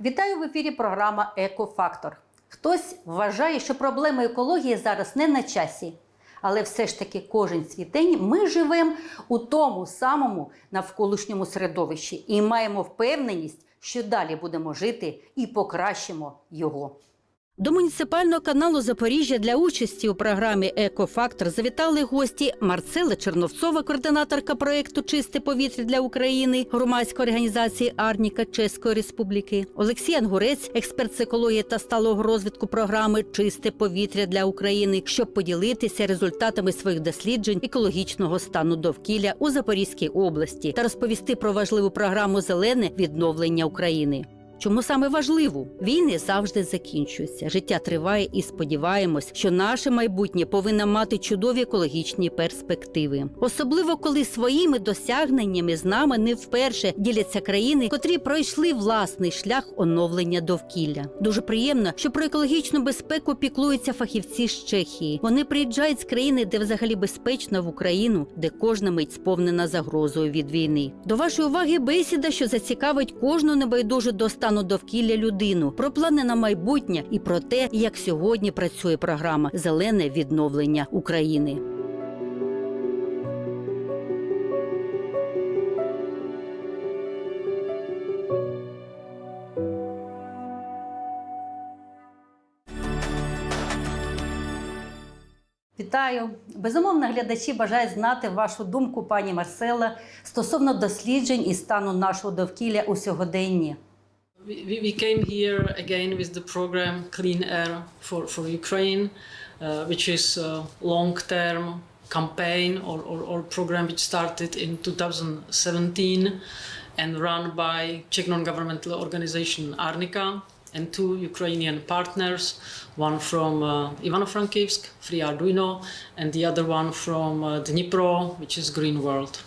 Вітаю в ефірі програма Екофактор. Хтось вважає, що проблема екології зараз не на часі. Але все ж таки кожен світень ми живемо у тому самому навколишньому середовищі і маємо впевненість, що далі будемо жити і покращимо його. До муніципального каналу Запоріжжя для участі у програмі Екофактор завітали гості Марцела Черновцова, координаторка проєкту Чисте повітря для України громадської організації Арніка Чеської Республіки, Олексій Ангурець, експерт з екології та сталого розвитку програми Чисте повітря для України, щоб поділитися результатами своїх досліджень екологічного стану довкілля у Запорізькій області та розповісти про важливу програму Зелене відновлення України. Чому саме важливу? Війни завжди закінчуються. Життя триває і сподіваємось, що наше майбутнє повинно мати чудові екологічні перспективи. Особливо коли своїми досягненнями з нами не вперше діляться країни, котрі пройшли власний шлях оновлення довкілля. Дуже приємно, що про екологічну безпеку піклуються фахівці з Чехії. Вони приїжджають з країни, де взагалі безпечно в Україну, де кожна мить сповнена загрозою від війни. До вашої уваги бесіда, що зацікавить кожну небайдужу до стану довкілля людину, про плани на майбутнє і про те, як сьогодні працює програма Зелене відновлення України. Вітаю! Безумовно, глядачі бажають знати вашу думку, пані Марсела, стосовно досліджень і стану нашого довкілля у сьогоденні. We, we came here again with the program Clean Air for, for Ukraine, uh, which is a long-term campaign or, or, or program which started in 2017 and run by Czech non-governmental organization Arnika and two Ukrainian partners, one from uh, Ivano-Frankivsk, Free Arduino, and the other one from uh, Dnipro, which is Green World.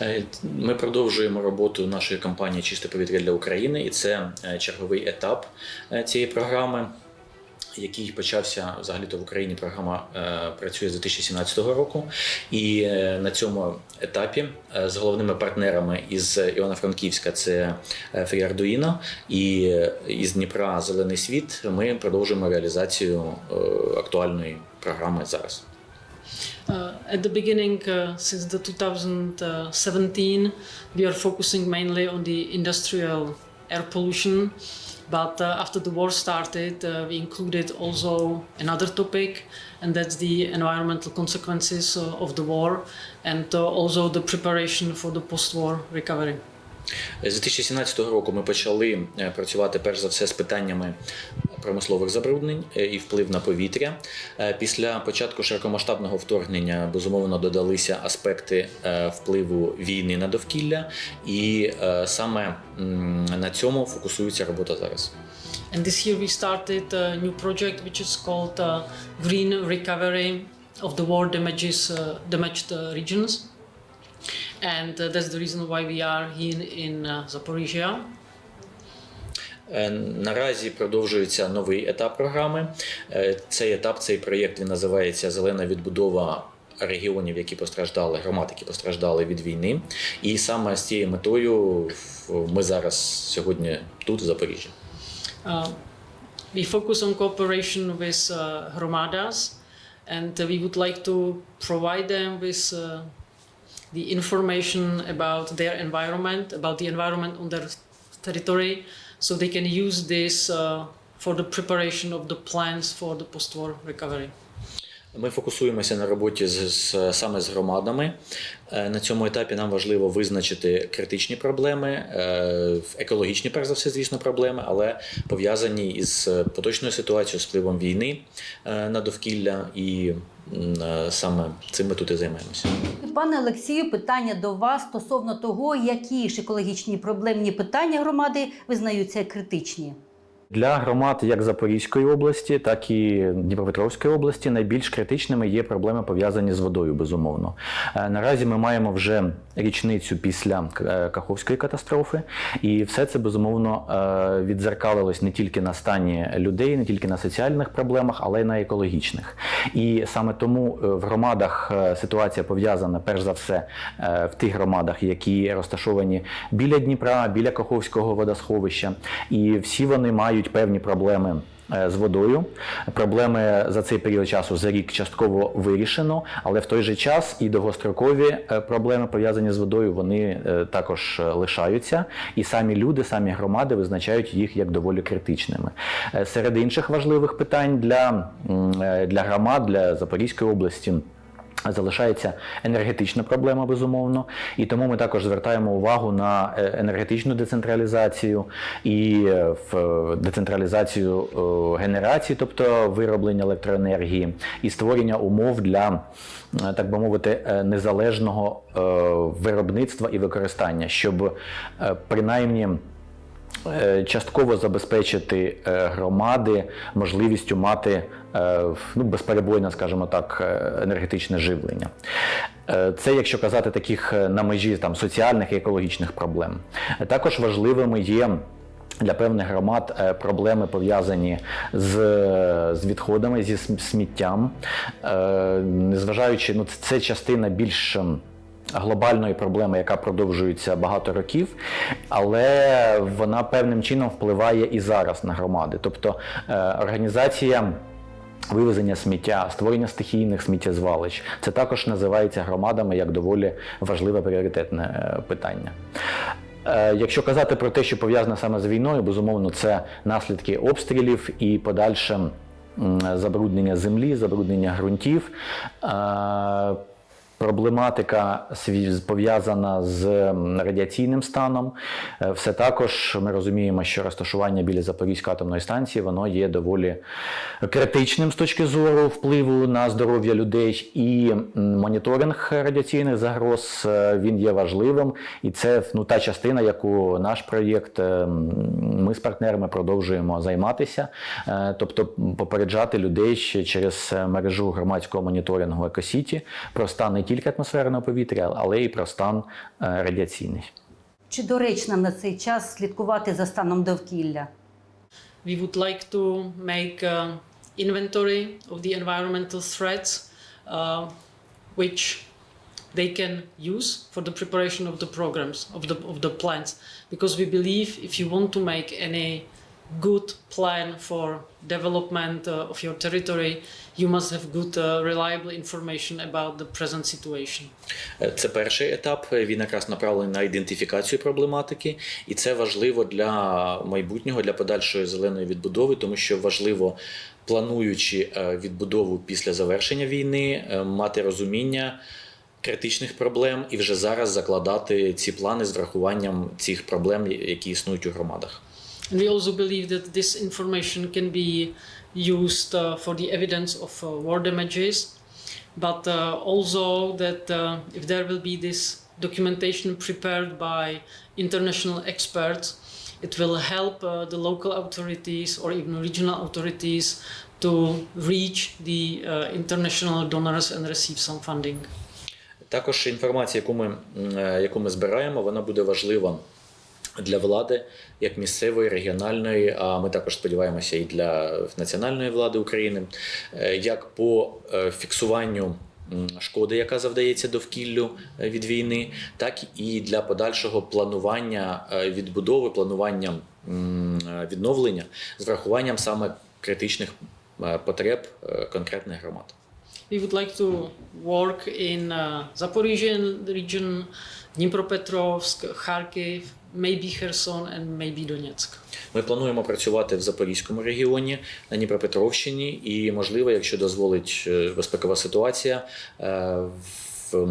Е, Ми продовжуємо роботу нашої кампанії Чисте повітря для України, і це е, черговий етап е, цієї програми. Який почався взагалі-то в Україні, програма працює з 2017 року, і на цьому етапі з головними партнерами із Івано-Франківська це Arduino і із Дніпра Зелений світ. Ми продовжуємо реалізацію актуальної програми зараз. Uh, at the beginning, uh, since the 2017, we are focusing mainly on the industrial air pollution. But uh, after the war started, uh, we included also another topic, and that's the environmental consequences uh, of the war and uh, also the preparation for the post-war recovery. З 2017 року ми почали е, працювати перш за все з питаннями промислових забруднень е, і вплив на повітря. Е, Після початку широкомасштабного вторгнення безумовно додалися аспекти впливу війни на довкілля, і саме на цьому фокусується робота зараз. And this year we started a new project which is called Green Recovery of the War Damages, Damaged Regions. And uh, that's the reason why we are here in uh, Zaporizhia. Наразі продовжується новий етап програми. Е, Цей етап, цей проєкт він називається Зелена відбудова регіонів, які постраждали, громад, які постраждали від війни. І саме з цією метою ми зараз сьогодні тут, в Запоріжжі. Uh, we focus on cooperation with uh, Hromadas, and uh, we would like to provide them with uh, the information about their environment, about the environment on their territory, so they can use this uh, for the preparation of the plans for the post-war recovery. Ми фокусуємося на роботі з, з саме з громадами. Е, На цьому етапі нам важливо визначити критичні проблеми, е, екологічні, перш за все, звісно, проблеми, але пов'язані із поточною ситуацією, з впливом війни е, на довкілля, і е, саме цим ми тут і займаємося. Пане Олексію, питання до вас стосовно того, які ж екологічні проблемні питання громади визнаються критичні. Для громад як Запорізької області, так і Дніпропетровської області найбільш критичними є проблеми пов'язані з водою, безумовно. Е, Наразі ми маємо вже річницю після е, Каховської катастрофи, і все це безумовно е, відзеркалилось не тільки на стані людей, не тільки на соціальних проблемах, але й на екологічних. І саме тому в громадах ситуація пов'язана перш за все в тих громадах, які розташовані біля Дніпра, біля Каховського водосховища, і всі вони мають певні проблеми. е, З водою проблеми за цей період часу за рік частково вирішено, але в той же час і довгострокові е, проблеми пов'язані з водою вони е, також лишаються, і самі люди, самі громади визначають їх як доволі критичними. Серед інших важливих питань для, для громад, для Запорізької області. Залишається енергетична проблема, безумовно, і тому ми також звертаємо увагу на е, енергетичну децентралізацію і е, в е, децентралізацію генерації, тобто вироблення електроенергії, і створення умов для, так би мовити, незалежного виробництва і використання, щоб принаймні. Частково забезпечити громади можливістю мати ну, безперебойне, скажімо так, е, енергетичне живлення. Е, Це якщо казати таких е, на межі там, соціальних і екологічних проблем. Е, Також важливими є. Для певних громад е, проблеми пов'язані з, з відходами, зі сміттям, Е, незважаючи, ну це- частина більш ем, глобальної проблеми, яка продовжується багато років, але вона певним чином впливає і зараз на громади. Тобто е, організація. Вивезення сміття, створення стихійних сміттєзвалищ це також називається громадами як доволі важливе пріоритетне е, питання. Е, Якщо казати про те, що пов'язане саме з війною, безумовно, це наслідки обстрілів і подальше забруднення землі, забруднення ґрунтів. Проблематика пов'язана з радіаційним станом. Е, Все також ми розуміємо, що розташування біля Запорізької атомної станції воно є доволі критичним з точки зору впливу на здоров'я людей. І моніторинг радіаційних загроз е, він є важливим. І це ну, та частина, яку наш проєкт е, ми з партнерами продовжуємо займатися, тобто попереджати людей через мережу громадського моніторингу Екосіті про стан не тільки атмосферного повітря, але й про стан е, радіаційний. Чи доречно на цей час слідкувати за станом довкілля? We would like to make an inventory of the environmental threats uh, which they can use for the preparation of the programs of the of the plans because we believe if you want to make any good plan for development uh, of your territory you must have good uh, reliable information about the present situation Е, Це перший етап. Він якраз направлений на ідентифікацію проблематики, і це важливо для майбутнього, для подальшої зеленої відбудови, тому що важливо, плануючи е, відбудову після завершення війни, е, мати розуміння. Критичних проблем і вже зараз закладати ці плани з врахуванням цих проблем, які існують у громадах. And we also believe that this information can be used uh, for the evidence of uh, war damages, but uh, also that uh, if there will be this documentation prepared by international experts, it will help uh, the local authorities or even regional authorities to reach the uh, international donors and receive some funding. Також інформація, яку ми, е, яку ми збираємо, вона буде важлива для влади, як місцевої, регіональної, а ми також сподіваємося і для національної влади України, е, як по е, фіксуванню. Шкоди, яка завдається довкіллю е, від війни, так і для подальшого планування відбудови, планування відновлення з врахуванням саме критичних потреб конкретних громад. We would like to work in uh, Zaporizhian region, Dnipropetrovsk, Kharkiv, maybe Kherson and maybe Donetsk. Ми плануємо працювати в Запорізькому регіоні, на Дніпропетровщині, і, можливо, якщо дозволить е, безпекова ситуація, е, в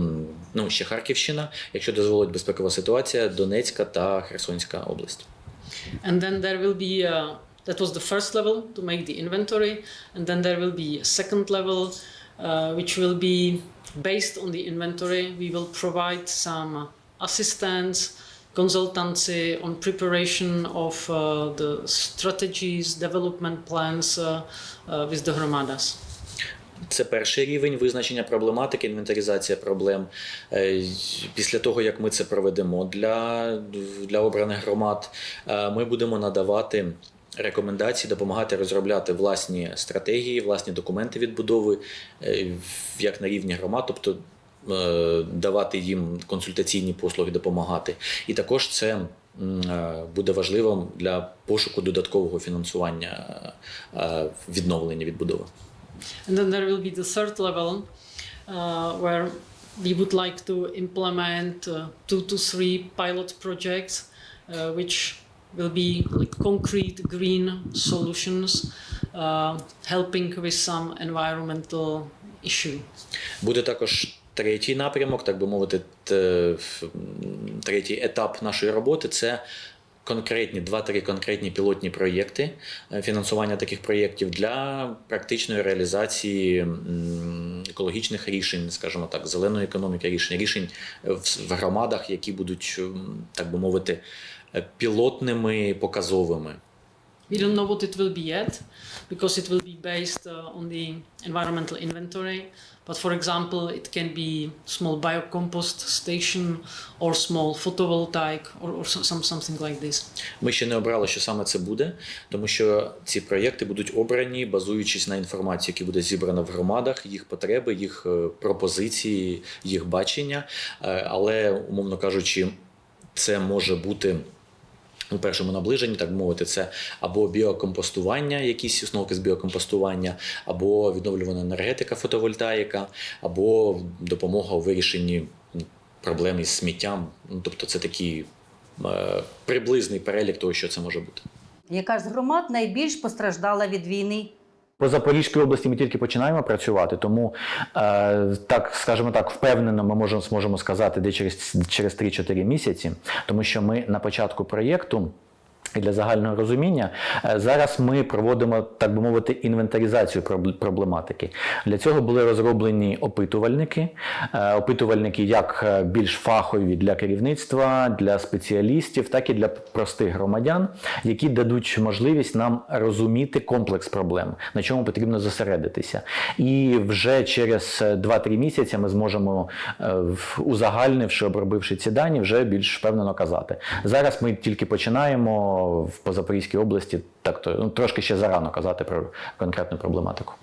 ну, ще Харківщина, якщо дозволить безпекова ситуація, Донецька та Херсонська область. And then there will be uh, that was the first level to make the inventory, and then there will be a second level, uh, which will be based on the inventory. We will provide some assistance consultancy on preparation of uh, the strategies, development plans uh, uh, with the Hromadas. Це перший рівень визначення проблематики, інвентаризація проблем. Е, Після того, як ми це проведемо для, для обраних громад, е, ми будемо надавати рекомендації, допомагати розробляти власні стратегії, власні документи відбудови, е, як на рівні громад, тобто е, давати їм консультаційні послуги, допомагати. І також це е, буде важливим для пошуку додаткового фінансування відновлення відбудови. And then there will be the third level uh, where we would like to implement uh, two to three pilot projects, uh, which will be like concrete green solutions, uh, helping with some environmental issue. Буде також третій напрямок, так би мовити, третій етап нашої роботи це. Конкретні два-три конкретні пілотні проєкти е, фінансування таких проєктів для практичної реалізації екологічних рішень, скажімо так, зеленої економіки, рішень, рішень в, громадах, які будуть, так би мовити, пілотними показовими. We don't know what it will be yet because it will be based uh, on the environmental inventory. But for example, it can be small biocompost station or small photovoltaic or, or so- some, something like this. Ми ще не обрали, що саме це буде, тому що ці проєкти будуть обрані, базуючись на інформації, які буде зібрана в громадах, їх потреби, їх е, пропозиції, їх бачення. Е, Але, умовно кажучи, це може бути. У першому наближенні, так мовити, це або біокомпостування, якісь установки з біокомпостування, або відновлювана енергетика, фотовольтаїка, або допомога у вирішенні м, проблем із сміттям. Ну, тобто, це такий е, приблизний перелік того, що це може бути. Яка ж громад найбільш постраждала від війни? По Запорізькій області ми тільки починаємо працювати, тому е, так скажімо так, впевнено, ми можемо зможемо сказати, де через, через 3-4 місяці, тому що ми на початку проєкту. І для загального розуміння е, зараз ми проводимо, так би мовити, інвентаризацію пробл- проблематики. Для цього були розроблені опитувальники, Е, опитувальники як е, більш фахові для керівництва, для спеціалістів, так і для простих громадян, які дадуть можливість нам розуміти комплекс проблем, на чому потрібно зосередитися. І вже через е, 2-3 місяці ми зможемо, узагальнивши, обробивши ці дані, вже більш впевнено казати. Зараз ми тільки починаємо в по Запорізькій області, так то ну, трошки ще зарано казати про конкретну проблематику.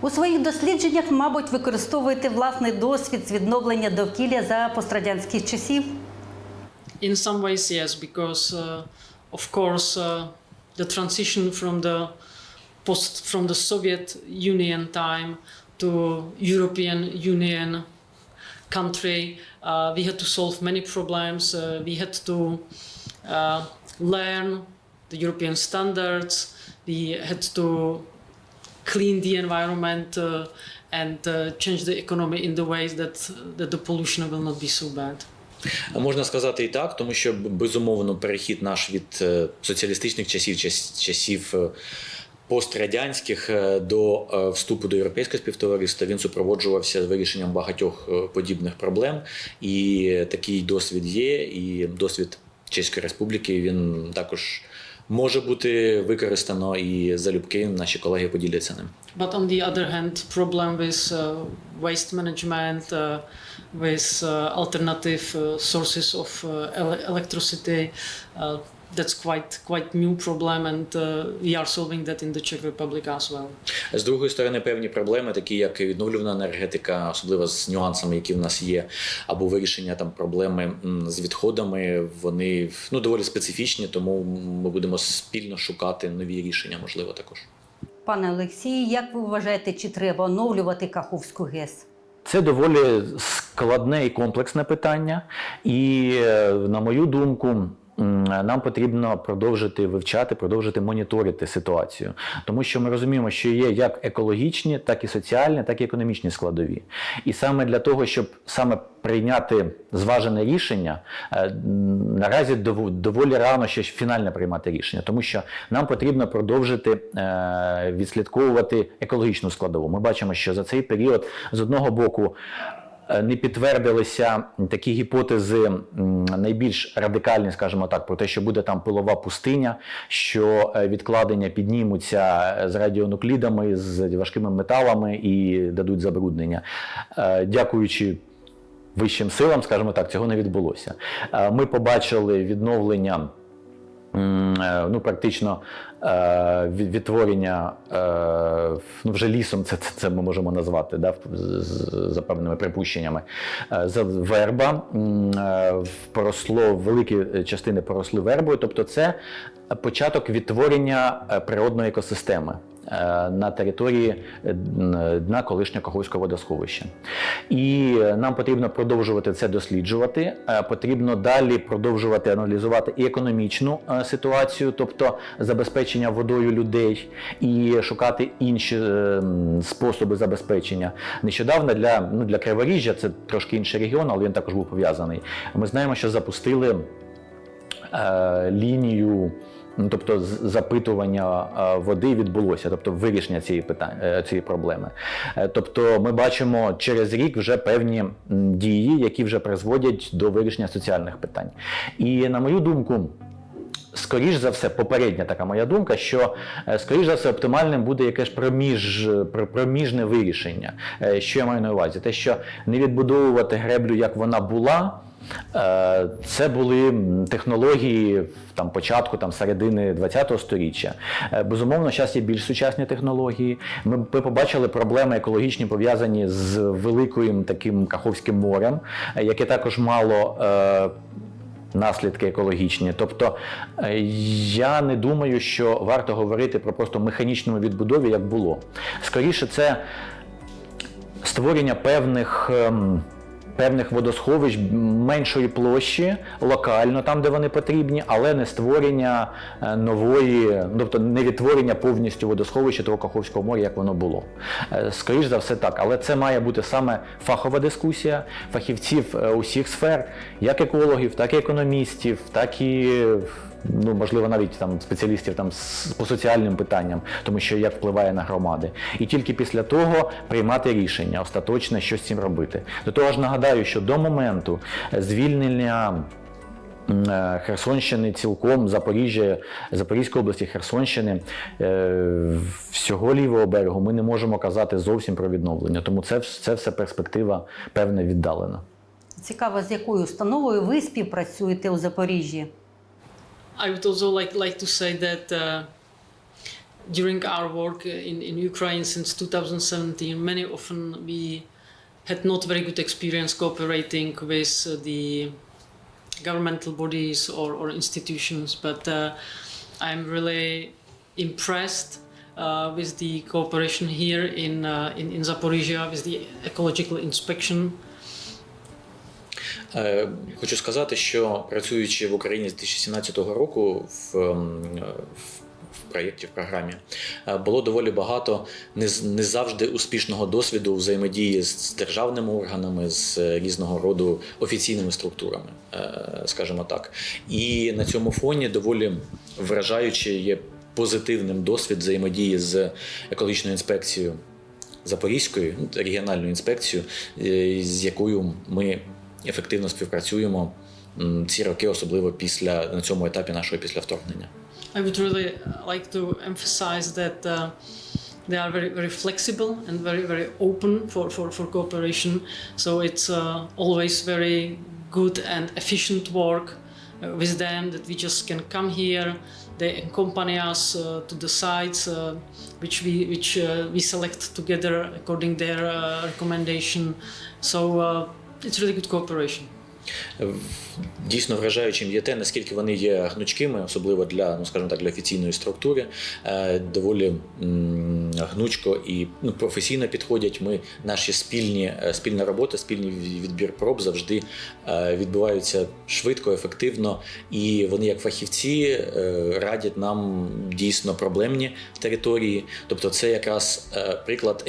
У своїх дослідженнях, мабуть, використовуєте власний досвід з відновлення довкілля за пострадянських часів. In some ways, yes, because uh, of course uh, the transition from the post from the Soviet Union time to European Union country, uh, we had to solve many problems. Uh, we had to uh, learn the European standards. We had to clean the environment uh, and uh, change the economy in the ways that that the pollution will not be so bad. Можна сказати і так, тому що безумовно перехід наш від е, соціалістичних часів, часів е, пострадянських е, до вступу до європейського співтовариства він супроводжувався вирішенням багатьох подібних проблем. І такий досвід є, і досвід Чеської Республіки він також може бути використано і залюбки наші колеги поділяться ним. But on the other hand, problem with uh, waste management, uh, with uh, alternative uh, sources of uh, electricity, uh, that's quite quite new problem, and uh, we are solving that in the Czech Republic as well. З другої сторони, певні проблеми, такі як відновлювана енергетика, особливо з нюансами, які в нас є, або вирішення там проблеми з відходами, вони ну доволі специфічні, тому ми будемо спільно шукати нові рішення, можливо, також. Пане Олексію, як ви вважаєте, чи треба оновлювати Каховську ГЕС? Це доволі складне і комплексне питання, і, е, на мою думку, нам потрібно продовжити вивчати, продовжити моніторити ситуацію, тому що ми розуміємо, що є як екологічні, так і соціальні, так і економічні складові. І саме для того, щоб саме прийняти зважене рішення, е, наразі дов- доволі рано ще фінально приймати рішення, тому що нам потрібно продовжити е, відслідковувати екологічну складову. Ми бачимо, що за цей період з одного боку не підтвердилися такі гіпотези найбільш радикальні, скажімо так, про те, що буде там пилова пустиня, що е, відкладення піднімуться з радіонуклідами, з важкими металами і дадуть забруднення. Е, Дякуючи вищим силам, скажімо так, цього не відбулося. Е, Ми побачили відновлення. Е, Ну, практично е, відтворення е, ну, вже лісом, це, це, ми можемо назвати да, за певними припущеннями. Верба поросло, великі частини поросли вербою, тобто це початок відтворення природної екосистеми на території е, дна колишнього Каховського водосховища. І е, нам потрібно продовжувати це досліджувати. е, Потрібно далі продовжувати аналізувати і економічну е, ситуацію, тобто забезпечення водою людей, і шукати інші е, способи забезпечення. Нещодавно для, ну, для Криворіжжя, це трошки інший регіон, але він також був пов'язаний. Ми знаємо, що запустили е, лінію. Ну, Тобто запитування е, води відбулося, тобто вирішення цієї питання цієї проблеми. Е, Тобто, ми бачимо через рік вже певні дії, які вже призводять до вирішення соціальних питань. І на мою думку, скоріш за все, попередня така моя думка, що е, скоріш за все оптимальним буде якесь проміж, пр- проміжне вирішення. Е, Що я маю на увазі? Те, що не відбудовувати греблю, як вона була. Е, Це були технології там початку там середини ХХ століття. Е, Безумовно, зараз є більш сучасні технології. Ми, ми побачили проблеми екологічні пов'язані з великим таким Каховським морем, е, яке також мало. наслідки екологічні. Тобто я не думаю, що варто говорити про просто механічному відбудові, як було. Скоріше, це створення певних. ем, Певних водосховищ меншої площі локально, там де вони потрібні, але не створення е, нової, тобто не відтворення повністю водосховища Трокаховського моря, як воно було. Скоріше Скоріш за все так, але це має бути саме фахова дискусія фахівців е, усіх сфер, як екологів, так і економістів, так і ну можливо навіть там спеціалістів там з- по соціальним питанням, тому що як впливає на громади, і тільки після того приймати рішення остаточне, що з цим робити. До того ж нагадаю, що до моменту звільнення. е, Херсонщини цілком, Запоріжжя, Запорізької області, Херсонщини, е, всього лівого берегу ми не можемо казати зовсім про відновлення. Тому це, це все перспектива певне віддалена. Цікаво, з якою установою ви співпрацюєте у Запоріжжі? I would also like like to say that uh, during our work in, in Ukraine since 2017, many often we had not very good experience cooperating with uh, the governmental bodies or, or institutions, but uh, I'm really impressed uh, with the cooperation here in, uh, in, in Zaporizhia with the ecological inspection Хочу сказати, що працюючи в Україні з 2017 року в, ем, е, в, в проєкті, в програмі, е, було доволі багато не, не завжди успішного досвіду взаємодії з, державними органами, з е, різного роду офіційними структурами, е, скажімо так. І на цьому фоні доволі вражаючи є позитивним досвід взаємодії з екологічною інспекцією. Запорізькою регіональною інспекцією, е, з якою ми ефективно співпрацюємо м, ці роки, особливо після на цьому етапі нашого після вторгнення. I would really like to emphasize that uh, they are very, very flexible and very, very open for, for, for cooperation. So it's uh, always very good and efficient work uh, with them that we just can come here. They accompany us uh, to the sites uh, which we which uh, we select together according their uh, recommendation. So uh, it's really good cooperation. Дійсно вражаючим є те, наскільки вони є гнучкими, особливо для, ну скажімо так, для офіційної структури, е, доволі гнучко і ну, професійно підходять. Ми наші спільні е, спільна робота, спільний відбір проб завжди е, відбуваються швидко, ефективно, і вони, як фахівці, радять нам дійсно проблемні території. Тобто, це якраз приклад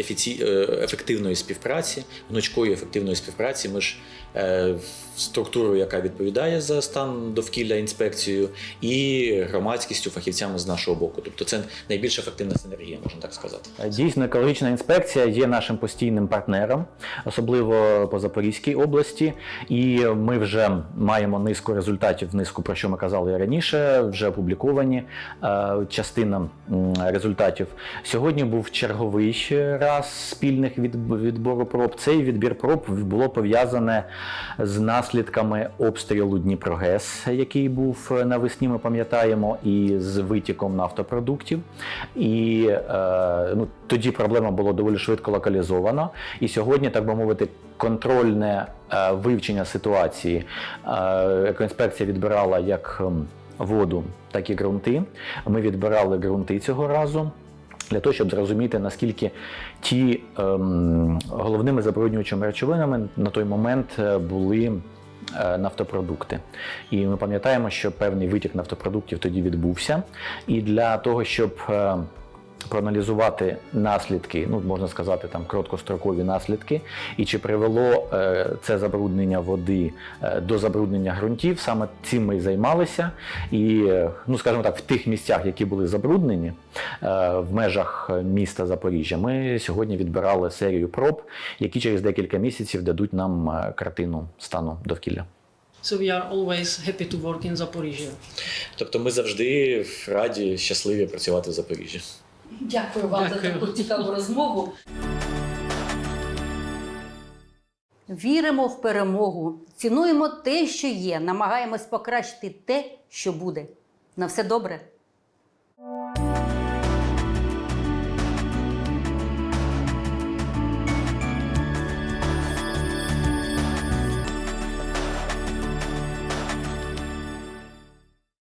ефективної співпраці, гнучкої ефективної співпраці. Ми ж е, структурою, яка відповідає за стан довкілля інспекцією, і громадськістю, фахівцями з нашого боку. Тобто це найбільш ефективна синергія, можна так сказати. Дійсно, екологічна інспекція є нашим постійним партнером, особливо по Запорізькій області. І ми вже маємо низку результатів, низку про що ми казали раніше, вже опубліковані е, частина результатів. Сьогодні був черговий раз спільних від, відбору проб. Цей відбір проб було пов'язане з наслідками обстрілу Дніпрогес, який був навесні, ми пам'ятаємо, і з витіком нафтопродуктів. І е, ну, тоді проблема була доволі швидко локалізована. І сьогодні, так би мовити, контрольне е, вивчення ситуації е, екоінспекція відбирала як ем, воду, так і ґрунти. Ми відбирали ґрунти цього разу. Для того, щоб зрозуміти, наскільки ті ем, головними забруднюючими речовинами на той момент е, були е, нафтопродукти. І ми пам'ятаємо, що певний витік нафтопродуктів тоді відбувся. І для того, щоб е, проаналізувати наслідки, ну можна сказати, там короткострокові наслідки, і чи привело е, це забруднення води е, до забруднення ґрунтів. Саме цим ми і займалися. І, е, ну скажімо так, в тих місцях, які були забруднені е, в межах міста Запоріжжя, ми сьогодні відбирали серію проб, які через декілька місяців дадуть нам картину стану довкілля. So we are always happy to work in Zaporizhia. Тобто ми завжди раді, щасливі працювати в Запоріжжі. Дякую вам Дякую. за таку цікаву розмову. Віримо в перемогу, цінуємо те, що є, намагаємось покращити те, що буде. На все добре.